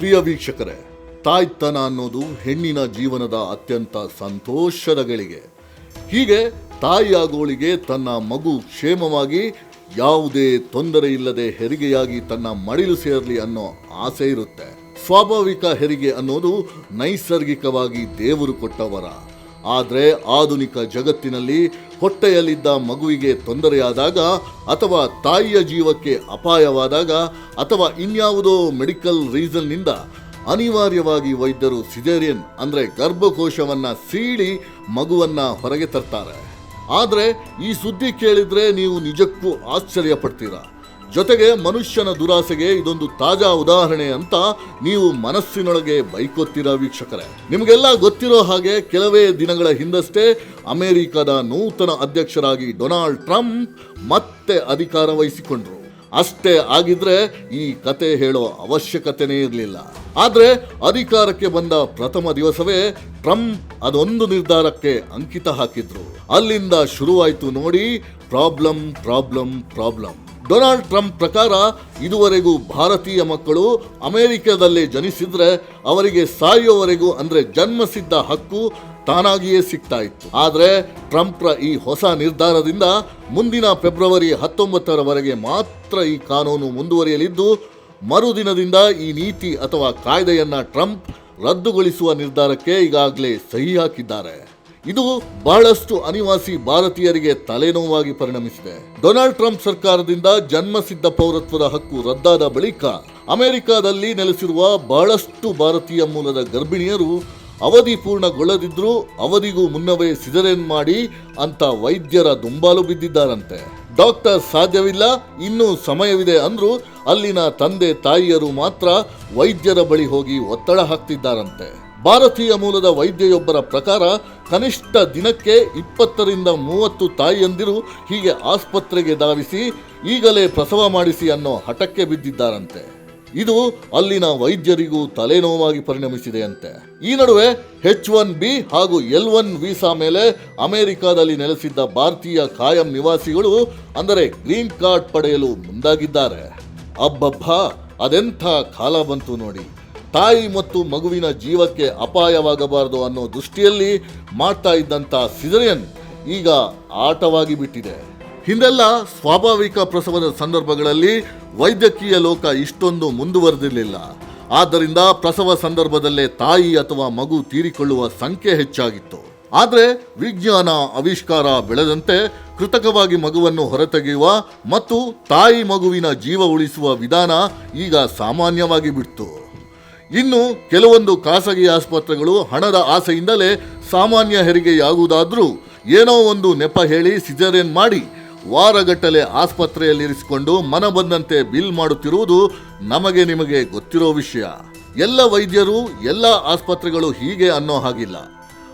ಪ್ರಿಯ ವೀಕ್ಷಕರೇ, ತಾಯ್ತನ ಅನ್ನೋದು ಹೆಣ್ಣಿನ ಜೀವನದ ಅತ್ಯಂತ ಸಂತೋಷದ ಗಳಿಗೆ. ಹೀಗೆ ತಾಯಿಯಾಗೋಳಿಗೆ ತನ್ನ ಮಗು ಕ್ಷೇಮವಾಗಿ ಯಾವುದೇ ತೊಂದರೆ ಇಲ್ಲದೆ ಹೆರಿಗೆಯಾಗಿ ತನ್ನ ಮಡಿಲು ಸೇರಲಿ ಅನ್ನೋ ಆಸೆ ಇರುತ್ತೆ. ಸ್ವಾಭಾವಿಕ ಹೆರಿಗೆ ಅನ್ನೋದು ನೈಸರ್ಗಿಕವಾಗಿ ದೇವರು ಕೊಟ್ಟ ವರ ಆದರೆ ಆಧುನಿಕ ಜಗತ್ತಿನಲ್ಲಿ ಹೊಟ್ಟೆಯಲ್ಲಿದ್ದ ಮಗುವಿಗೆ ತೊಂದರೆಯಾದಾಗ ಅಥವಾ ತಾಯಿಯ ಜೀವಕ್ಕೆ ಅಪಾಯವಾದಾಗ ಅಥವಾ ಇನ್ಯಾವುದೋ ಮೆಡಿಕಲ್ ರೀಸನ್ನಿಂದ ಅನಿವಾರ್ಯವಾಗಿ ವೈದ್ಯರು ಸಿಜೇರಿಯನ್ ಅಂದರೆ ಗರ್ಭಕೋಶವನ್ನು ಸೀಳಿ ಮಗುವನ್ನು ಹೊರಗೆ ತರ್ತಾರೆ. ಆದರೆ ಈ ಸುದ್ದಿ ಕೇಳಿದರೆ ನೀವು ನಿಜಕ್ಕೂ ಆಶ್ಚರ್ಯ ಪಡ್ತೀರಾ ಜೊತೆಗೆ ಮನುಷ್ಯನ ದುರಾಸೆಗೆ ಇದೊಂದು ತಾಜಾ ಉದಾಹರಣೆ ಅಂತ ನೀವು ಮನಸ್ಸಿನೊಳಗೆ ಬೈಕೊತ್ತೀರಾ ವೀಕ್ಷಕರೇ? ನಿಮಗೆಲ್ಲ ಗೊತ್ತಿರೋ ಹಾಗೆ ಕೆಲವೇ ದಿನಗಳ ಹಿಂದಷ್ಟೇ ಅಮೆರಿಕದ ನೂತನ ಅಧ್ಯಕ್ಷರಾಗಿ ಡೊನಾಲ್ಡ್ ಟ್ರಂಪ್ ಮತ್ತೆ ಅಧಿಕಾರ ವಹಿಸಿಕೊಂಡ್ರು. ಅಷ್ಟೇ ಆಗಿದ್ರೆ ಈ ಕತೆ ಹೇಳೋ ಅವಶ್ಯಕತೆನೇ ಇರಲಿಲ್ಲ. ಆದ್ರೆ ಅಧಿಕಾರಕ್ಕೆ ಬಂದ ಪ್ರಥಮ ದಿವಸವೇ ಟ್ರಂಪ್ ಅದೊಂದು ನಿರ್ಧಾರಕ್ಕೆ ಅಂಕಿತ ಹಾಕಿದ್ರು. ಅಲ್ಲಿಂದ ಶುರುವಾಯಿತು ನೋಡಿ, problem problem problem. Donald Trump ಪ್ರಕಾರ ಇದುವರೆಗೂ ಭಾರತೀಯ ಮಕ್ಕಳು ಅಮೆರಿಕದಲ್ಲೇ ಜನಿಸಿದ್ರೆ ಅವರಿಗೆ ಸಾಯುವವರೆಗೂ ಅಂದ್ರೆ ಜನ್ಮಸಿದ್ಧ ಹಕ್ಕು ತಾನಾಗಿಯೇ ಸಿಗ್ತಾ ಇತ್ತು. ಆದರೆ ಟ್ರಂಪ್ರ ಈ ಹೊಸ ನಿರ್ಧಾರದಿಂದ ಮುಂದಿನ ಫೆಬ್ರವರಿ ಹತ್ತೊಂಬತ್ತರವರೆಗೆ ಮಾತ್ರ ಈ ಕಾನೂನು ಮುಂದುವರಿಯಲಿದ್ದು, ಮರುದಿನದಿಂದ ಈ ನೀತಿ ಅಥವಾ ಕಾಯ್ದೆಯನ್ನ ಟ್ರಂಪ್ ರದ್ದುಗೊಳಿಸುವ ನಿರ್ಧಾರಕ್ಕೆ ಈಗಾಗಲೇ ಸಹಿ ಹಾಕಿದ್ದಾರೆ. ಇದು ಬಹಳಷ್ಟು ಅನಿವಾಸಿ ಭಾರತೀಯರಿಗೆ ತಲೆನೋವಾಗಿ ಪರಿಣಮಿಸಿದೆ. ಡೊನಾಲ್ಡ್ ಟ್ರಂಪ್ ಸರ್ಕಾರದಿಂದ ಜನ್ಮಸಿದ್ಧ ಪೌರತ್ವದ ಹಕ್ಕು ರದ್ದಾದ ಬಳಿಕ ಅಮೆರಿಕದಲ್ಲಿ ನೆಲೆಸಿರುವ ಬಹಳಷ್ಟು ಭಾರತೀಯ ಮೂಲದ ಗರ್ಭಿಣಿಯರು ಅವಧಿ ಪೂರ್ಣಗೊಳ್ಳದಿದ್ರೂ ಅವಧಿಗೂ ಮುನ್ನವೇ ಸಿಜರೇನ್ ಮಾಡಿ ಅಂತ ವೈದ್ಯರ ದುಂಬಾಲು ಬಿದ್ದಿದ್ದಾರಂತೆ. ಡಾಕ್ಟರ್ ಸಾಧ್ಯವಿಲ್ಲ, ಇನ್ನೂ ಸಮಯವಿದೆ ಅಂದ್ರೂ ಅಲ್ಲಿನ ತಂದೆ ತಾಯಿಯರು ಮಾತ್ರ ವೈದ್ಯರ ಬಳಿ ಹೋಗಿ ಒತ್ತಡ ಹಾಕ್ತಿದ್ದಾರಂತೆ. ಭಾರತೀಯ ಮೂಲದ ವೈದ್ಯೆಯೊಬ್ಬರ ಪ್ರಕಾರ ಕನಿಷ್ಠ ದಿನಕ್ಕೆ ಇಪ್ಪತ್ತರಿಂದ ಮೂವತ್ತು ತಾಯಿಯಂದಿರು ಹೀಗೆ ಆಸ್ಪತ್ರೆಗೆ ಧಾವಿಸಿ ಈಗಲೇ ಪ್ರಸವ ಮಾಡಿಸಿ ಅನ್ನೋ ಹಠಕ್ಕೆ ಬಿದ್ದಿದ್ದಾರಂತೆ. ಇದು ಅಲ್ಲಿನ ವೈದ್ಯರಿಗೂ ತಲೆನೋವಾಗಿ ಪರಿಣಮಿಸಿದೆಯಂತೆ. ಈ ನಡುವೆ ಹೆಚ್ ಒನ್ ಬಿ ಹಾಗೂ ಎಲ್ ಒನ್ ವೀಸಾ ಮೇಲೆ ಅಮೆರಿಕಾದಲ್ಲಿ ನೆಲೆಸಿದ್ದ ಭಾರತೀಯ ಕಾಯಂ ನಿವಾಸಿಗಳು, ಅಂದರೆ ಗ್ರೀನ್ ಕಾರ್ಡ್ ಪಡೆಯಲು ಮುಂದಾಗಿದ್ದಾರೆ. ಅಬ್ಬಬ್ಬ, ಅದೆಂಥ ಕಾಲ ಬಂತು ನೋಡಿ. ತಾಯಿ ಮತ್ತು ಮಗುವಿನ ಜೀವಕ್ಕೆ ಅಪಾಯವಾಗಬಾರದು ಅನ್ನೋ ದೃಷ್ಟಿಯಲ್ಲಿ ಮಾಡ್ತಾ ಇದ್ದಂಥ ಸಿಜರಿಯನ್ ಈಗ ಆಟವಾಗಿ ಬಿಟ್ಟಿದೆ. ಹಿಂದೆಲ್ಲ ಸ್ವಾಭಾವಿಕ ಪ್ರಸವದ ಸಂದರ್ಭಗಳಲ್ಲಿ ವೈದ್ಯಕೀಯ ಲೋಕ ಇಷ್ಟೊಂದು ಮುಂದುವರೆದಿರಲಿಲ್ಲ. ಆದ್ದರಿಂದ ಪ್ರಸವ ಸಂದರ್ಭದಲ್ಲೇ ತಾಯಿ ಅಥವಾ ಮಗು ತೀರಿಕೊಳ್ಳುವ ಸಂಖ್ಯೆ ಹೆಚ್ಚಾಗಿತ್ತು. ಆದರೆ ವಿಜ್ಞಾನ ಆವಿಷ್ಕಾರ ಬೆಳೆದಂತೆ ಕೃತಕವಾಗಿ ಮಗುವನ್ನು ಹೊರತೆಗೆಯುವ ಮತ್ತು ತಾಯಿ ಮಗುವಿನ ಜೀವ ಉಳಿಸುವ ವಿಧಾನ ಈಗ ಸಾಮಾನ್ಯವಾಗಿ ಬಿಡ್ತು. ಇನ್ನು ಕೆಲವೊಂದು ಖಾಸಗಿ ಆಸ್ಪತ್ರೆಗಳು ಹಣದ ಆಸೆಯಿಂದಲೇ ಸಾಮಾನ್ಯ ಹೆರಿಗೆಯಾಗುವುದಾದ್ರೂ ಏನೋ ಒಂದು ನೆಪ ಹೇಳಿ ಸಿಜರೇನ್ ಮಾಡಿ ವಾರಗಟ್ಟಲೆ ಆಸ್ಪತ್ರೆಯಲ್ಲಿರಿಸಿಕೊಂಡು ಮನ ಬಂದಂತೆ ಬಿಲ್ ಮಾಡುತ್ತಿರುವುದು ನಮಗೆ ನಿಮಗೆ ಗೊತ್ತಿರೋ ವಿಷಯ. ಎಲ್ಲ ವೈದ್ಯರು, ಎಲ್ಲ ಆಸ್ಪತ್ರೆಗಳು ಹೀಗೆ ಅನ್ನೋ ಹಾಗಿಲ್ಲ.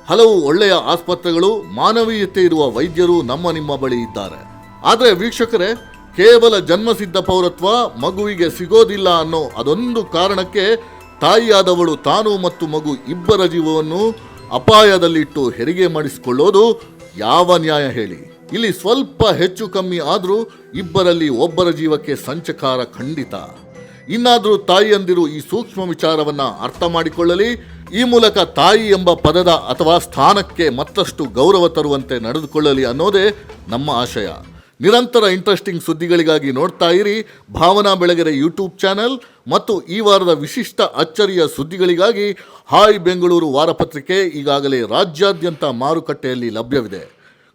ಹಲವು ಒಳ್ಳೆಯ ಆಸ್ಪತ್ರೆಗಳು ಮಾನವೀಯತೆ ಇರುವ ವೈದ್ಯರು ನಮ್ಮ ನಿಮ್ಮ ಬಳಿ ಇದ್ದಾರೆ. ಆದರೆ ವೀಕ್ಷಕರೇ, ಕೇವಲ ಜನ್ಮಸಿದ್ಧ ಪೌರತ್ವ ಮಗುವಿಗೆ ಸಿಗೋದಿಲ್ಲ ಅನ್ನೋ ಅದೊಂದು ಕಾರಣಕ್ಕೆ ತಾಯಿಯಾದವಳು ತಾನು ಮತ್ತು ಮಗು ಇಬ್ಬರ ಜೀವವನ್ನು ಅಪಾಯದಲ್ಲಿಟ್ಟು ಹೆರಿಗೆ ಮಾಡಿಸಿಕೊಳ್ಳೋದು ಯಾವ ನ್ಯಾಯ ಹೇಳಿ? ಇಲ್ಲಿ ಸ್ವಲ್ಪ ಹೆಚ್ಚು ಕಮ್ಮಿ ಆದರೂ ಇಬ್ಬರಲ್ಲಿ ಒಬ್ಬರ ಜೀವಕ್ಕೆ ಸಂಚಕಾರ ಖಂಡಿತ. ಇನ್ನಾದರೂ ತಾಯಿಯಂದಿರು ಈ ಸೂಕ್ಷ್ಮ ವಿಚಾರವನ್ನ ಅರ್ಥ ಮಾಡಿಕೊಳ್ಳಲಿ. ಈ ಮೂಲಕ ತಾಯಿ ಎಂಬ ಪದದ ಅಥವಾ ಸ್ಥಾನಕ್ಕೆ ಮತ್ತಷ್ಟು ಗೌರವ ತರುವಂತೆ ನಡೆದುಕೊಳ್ಳಲಿ ಅನ್ನೋದೇ ನಮ್ಮ ಆಶಯ. ನಿರಂತರ ಇಂಟ್ರೆಸ್ಟಿಂಗ್ ಸುದ್ದಿಗಳಿಗಾಗಿ ನೋಡ್ತಾ ಇರಿ ಭಾವನಾ ಬೆಳಗೆರೆ ಯೂಟ್ಯೂಬ್ ಚಾನೆಲ್ ಮತ್ತು ಈ ವಾರದ ವಿಶಿಷ್ಟ ಅಚ್ಚರಿಯ ಸುದ್ದಿಗಳಿಗಾಗಿ ಹಾಯ್ ಬೆಂಗಳೂರು ವಾರಪತ್ರಿಕೆ ಈಗಾಗಲೇ ರಾಜ್ಯಾದ್ಯಂತ ಮಾರುಕಟ್ಟೆಯಲ್ಲಿ ಲಭ್ಯವಿದೆ.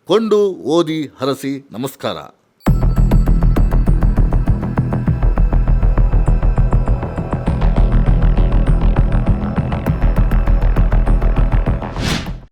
ಕೊಂಡು ಓದಿ ಹರಸಿ ನಮಸ್ಕಾರ.